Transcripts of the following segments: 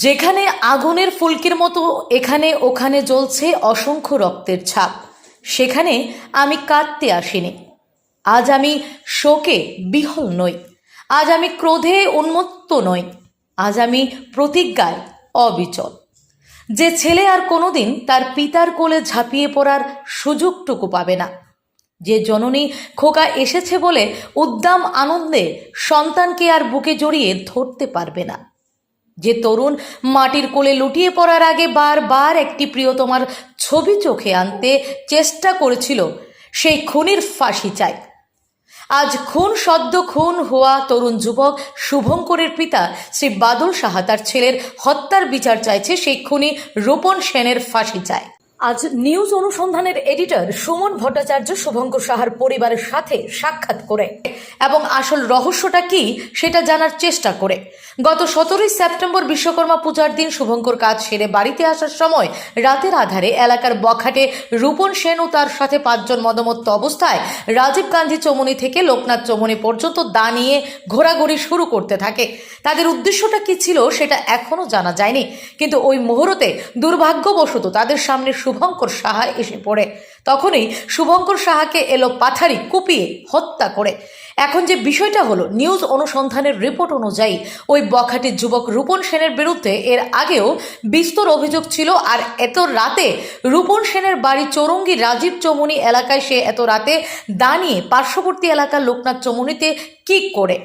যেখানে আগুনের ফুলকির মতো এখানে ওখানে জ্বলছে অসংখ্য রক্তের ছাপ। সেখানে আমি কাঁদতে আসিনি। আজ আমি শোকে বিহল নই। আজ আমি ক্রোধে উন্মত্ত নই। আজ আমি প্রতিজ্ঞায় অবিচল। যে ছেলে আর কোনোদিন তার পিতার কোলে ঝাঁপিয়ে পড়ার সুযোগটুকু পাবে না। যে জননী খোকা এসেছে বলে উদ্দাম আনন্দে সন্তানকে আর বুকে জড়িয়ে ধরতে পারবে না। যে তরুণ মাটির কোলে লুটিয়ে পড়ার আগে বারবার একটি প্রিয়তমার ছবি চোখে আনতে চেষ্টা করেছিল, সেই খুনির ফাঁসি চায় আজ খুন সদ্য খুন হওয়া তরুণ যুবক শুভঙ্করের পিতা শ্রী বাদল সাহা, তার ছেলের হত্যার বিচার চাইছে সেই খুনি রূপন সেনের ফাঁসি চায় আজ নিউজ অনুসন্ধানের এডিটর সুমন ভট্টাচার্য শুভঙ্কর সাহার পরিবারের সাথে সাক্ষাৎ করে। এবং আসল রহস্যটা কি, সেটা জানার চেষ্টা করে। গত সতেরোই সেপ্টেম্বর বিশ্বকর্মা পূজার দিন শুভঙ্কর কাজ সেরে বাড়িতে আসার সময় রাতের আধারে এলাকার বখাটে রূপন সেন ও তার সাথে পাঁচজন মদমত্ত অবস্থায় রাজীব গান্ধী চমুনি থেকে লোকনাথ চমুনি পর্যন্ত দা নিয়ে ঘোরাঘুরি শুরু করতে থাকে। তাদের উদ্দেশ্যটা কি ছিল, সেটা এখনও জানা যায়নি। কিন্তু ওই মুহূর্তে দুর্ভাগ্যবশত তাদের সামনে শুভঙ্কর সাহা এসে পড়ে। তখনই শুভঙ্কর সাহাকে এলো পাথারি কুপিয়ে হত্যা করে। এখন যে বিষয়টা হলো, নিউজ অনুসন্ধানের রিপোর্ট অনুযায়ী ওই বখাটের যুবক রূপন সেনের বিরুদ্ধে এর আগেও বিস্তর অভিযোগ ছিল, আর এত রাতে রূপন সেনের বাড়ি চৌরঙ্গি রাজীব চমুনি এলাকায় সে এত রাতে দাঁড়িয়ে পার্শ্ববর্তী এলাকার লোকনাথ চমুনিতে কি করে?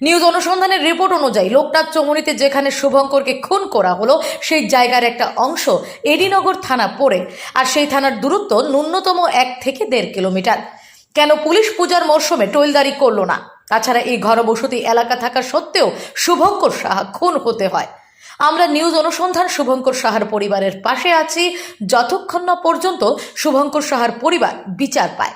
নিউজ অনুসন্ধানের রিপোর্ট অনুযায়ী লোকনাথ চমুনিতে যেখানে শুভঙ্করকে খুন করা হলো, সেই জায়গার একটা অংশ এডিনগর থানা পড়ে, আর সেই থানার দূরত্ব ন্যূনতম এক থেকে দেড় কিলোমিটার। কেন পুলিশ পূজার মরশুমে টোলদারি করল না? তাছাড়া এই ঘরবসতি এলাকা থাকা সত্ত্বেও শুভঙ্কর সাহা খুন হতে হয়। আমরা নিউজ অনুসন্ধান শুভঙ্কর সাহার পরিবারের পাশে আছি। যতক্ষণ না পর্যন্ত শুভঙ্কর সাহার পরিবার বিচার পায়।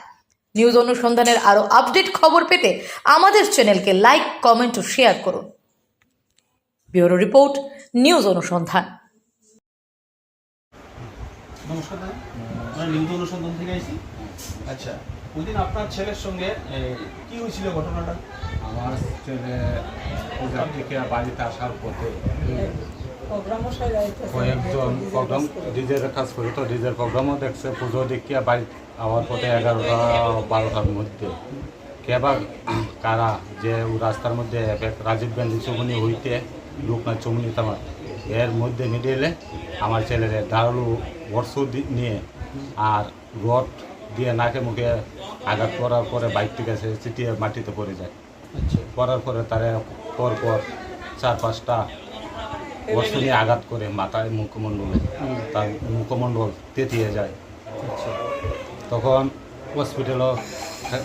নিউজ অনুসন্ধানের আরও আপডেট খবর পেতে আমাদের চ্যানেলকে লাইক কমেন্ট ও শেয়ার করুন ব্যুরো রিপোর্ট নিউজ অনুসন্ধান নমস্কার আমরা নিউজ অনুসন্ধান থেকে আইছি আচ্ছা ওই দিন আপনার ছেলের সঙ্গে কি হয়েছিল ঘটনাটা আমার ছেলে থেকে বাড়িতে আসার পথে কয়েকজন প্রোগ্রাম ডিজের কাজ করি তো ডিজের প্রোগ্রামও দেখছে পুজো দেখিয়া বাড়ি আওয়ার পথে এগারোটা বারোটার মধ্যে। কেবা কারা যে ও রাস্তার মধ্যে এক রাজীব গান্ধী চৌমনি হইতে লোকনাথ চৌমনি তামার এর মধ্যে মিডিলে আমার ছেলের ধারালু বর্ষ নিয়ে আর রড দিয়ে নাকে মুখে আঘাত করার পরে বাইক থেকে সে চিটিয়ে মাটিতে পড়ে যায়। আচ্ছা। করার পরে তারা পর পর চার পাঁচটা নিয়ে আঘাত করে মাথায় মুখমণ্ডলে তার মুখমণ্ডল তেতিয়ে যায়। আচ্ছা। তখন হসপিটালও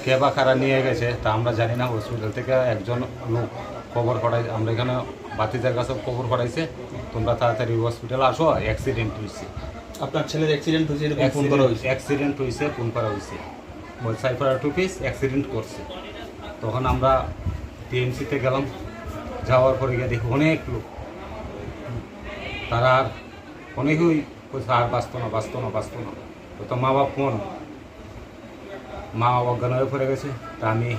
কে বা কারা নিয়ে গেছে। তা আমরা জানি না হসপিটাল থেকে একজন লোক খবর পড়াই আমরা এখানে বাতিজার কাছে খবর পড়াইছে তোমরা তাড়াতাড়ি হসপিটাল আসো অ্যাক্সিডেন্ট হয়েছে আপনার ছেলের অ্যাক্সিডেন্ট হয়েছে ফোন করা হয়েছে? অ্যাক্সিডেন্ট হয়েছে ফোন করা হয়েছে ওই সাইফার টু পিস অ্যাক্সিডেন্ট করছে। তখন আমরা টিএমসিতে গেলাম। যাওয়ার পরে গিয়ে দেখি অনেক লোক। তারা আর অনেকই কইছে, আর বাঁচতো না বাঁচতো না বাঁচতো না। তো মা বাপ কোন? মা বাবা অজ্ঞান হয়ে পড়ে গেছে, তা আমি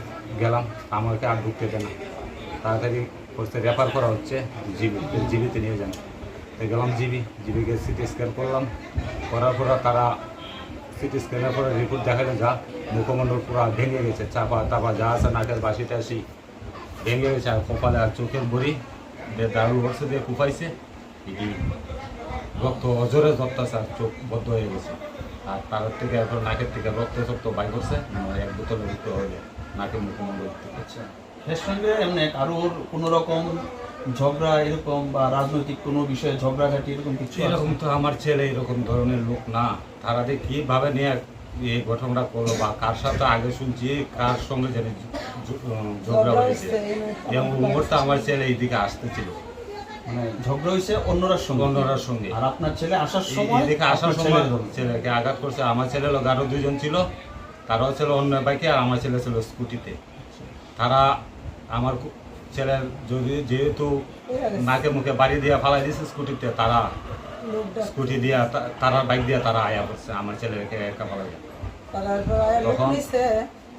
গেলাম, আমাকে আর ঢুকতে দেয় না তাড়াতাড়ি করতে রেফার করা হচ্ছে, জিবি, জিবিতে নিয়ে যান। তো গেলাম জিবি, জিবিকে সিটি স্ক্যান করলাম, করার পর তারা সিটি স্ক্যানের পরে রিপোর্ট দেখালে, যা, মুখমণ্ডল পুরো ভেঙে গেছে, চাপা, তাপা, যা আছে, নাকের বাসি টাসি ভেঙে গেছে, আর কপালে আর চোখের বড়ি, যে দারু বর্ষ দিয়ে কুপাইছে রক্ত অজরে আর চোখ বদ্ধ হয়ে গেছে। আর তার থেকে এরপর নাকের থেকে রক্ত সক্ত বাই করছে এক বোতল রক্ত হয়ে নাকে আচ্ছা। এর সঙ্গে এমনি কারোর কোনো রকম ঝগড়া এরকম বা রাজনৈতিক কোনো বিষয়ে ঝগড়াঘাটি এরকম কিছু এরকম তো আমার ছেলে এরকম ধরনের লোক না। তারা যে কীভাবে নিয়ে এই ঘটনাটা করল বা কার সাথে আগে শুনছি কার সঙ্গে জানি উম, ঝগড়া হয়েছে। এবং মুহূর্তে আমার ছেলে এইদিকে আসতেছিল। মানে ঝগড়া হয়েছে অন্যরার সঙ্গে। অন্যরার সঙ্গে। আর আপনার ছেলে আসার সময় আসার সময় ছেলেকে আঘাত করছে। আমার ছেলে লোক আরও দুজন ছিল। তারাও ছিল অন্য বাইকে আর আমার ছেলে ছিল স্কুটিতে। তারা আমার ছেলের যদি যেহেতু নাকে মুখে বাড়ি দিয়ে ফালাই দিয়েছে স্কুটিতে তারা স্কুটি দিয়ে তারা বাইক দিয়ে তারা আয়া করছে আমার ছেলেকে একা ফালাই তখন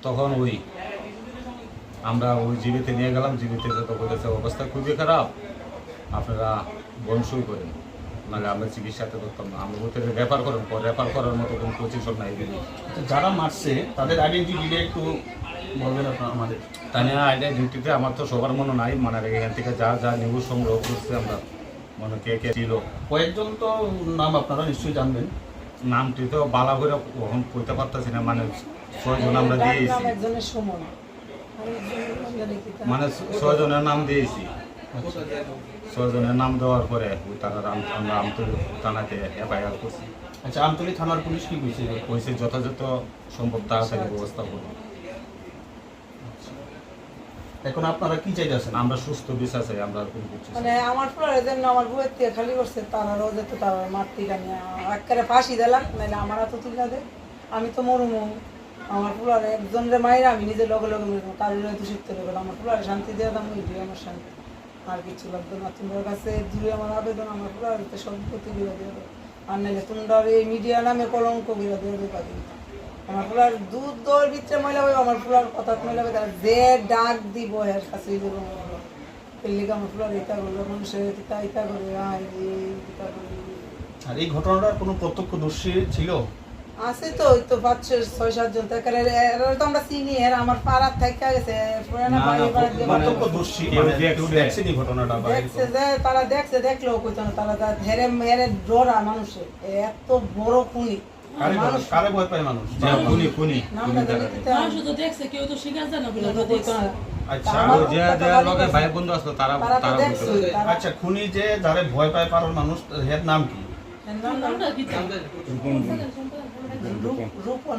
তখন ওই আমরা ওই জীবিতে নিয়ে গেলাম। জীবিতে তো বলেছে অবস্থা খুবই খারাপ। আপনারা বংশই করেন। নাহলে আমরা চিকিৎসাতে করতাম না। আমরা বলতে রেফার করেন রেফার করার মতো কোনো পজিশন নাই এখানে। আচ্ছা, যারা মারছে তাদের আইডেন্টিটি একটু বলবেন আপনার আমাদের। তাই না আইডিয়া ডিউটিতে আমার তো সবার মনে নাই। মানে এখান থেকে যা যা নিউজ সংগ্রহ করছে আমরা। মনে কে কে ছিল কয়েকজন তো নাম আপনারা নিশ্চয়ই জানবেন। নামটি তো বালা করে কখন কইতে পারতেছি না। মানে ছয়জন আমরা দিয়েছি? মানে ছয়জনের নাম দিয়েছি। ছয়জনের নাম দেওয়ার পরে ওই তারা রাম- আমরা আমতলী থানাতে এফআইআর করছি। আচ্ছা আমতলী থানার পুলিশ কি কইছে? কইছে যথাযথ সম্ভব তাড়াতাড়ি ব্যবস্থা করব এখন আপনারা কি চাইতেছেন? আমরা সুস্থ বিশ্বাস চাই আমরা আর কোনো কিছু মানে আমার ফুলার যেমন আমার বউয়ের থেকে খালি করছে তারা রোজ তো তার মারতে জানি একেবারে ফাঁসি দিলাম নাহলে আমার হাতে তুলে দে। আমি তো মরুমু। আমার ফুলার একজনের মায়ের আমি নিজে লগে লগে মরবো তার তো শিখতে দেবো আমার ফুলারে শান্তি দিয়ে দাম ওই আমার শান্তি। আর কিছু লাগবে না। তোমার কাছে দূরে আমার আবেদন, আমার ফুলার সম্পত্তি বিরোধী দিয়ে দেবো আর নাহলে তোমরা এই মিডিয়া নামে কলঙ্ক বিরোধী হবে পাবি আমার ফুলার দুধ দৌড় ভিতরে মহিলা হবে, আমার ফুলার কথা মহিলা হবে তারা যে ডাক দিব এর কাছে দেবো পেল্লিকা আমার ফুলার ইতা করল মানুষের ইতা ইতা করে আয় করে আর এই ঘটনাটার কোনো প্রত্যক্ষদর্শী ছিল? আছে তো ওই তো পাঁচ ছয় ছয় সাতজন তো এখানে এরা তো আমরা চিনি এর আমার পাড়ার থেকে গেছে পুরানা বাড়ি মানে- দেখছে। কেউ ঘটনাটা দেখছে যে তারা দেখছে দেখলেও কইতো না তারা হেরে হেরে ডরা মানুষে। এত বড় খুনি। জানি। আচ্ছা আচ্ছা খুনি যে যারে ভয় পায় পারার মানুষ নাম কি? নাম নামটা কি? তা? রূপন- রূপ রূপ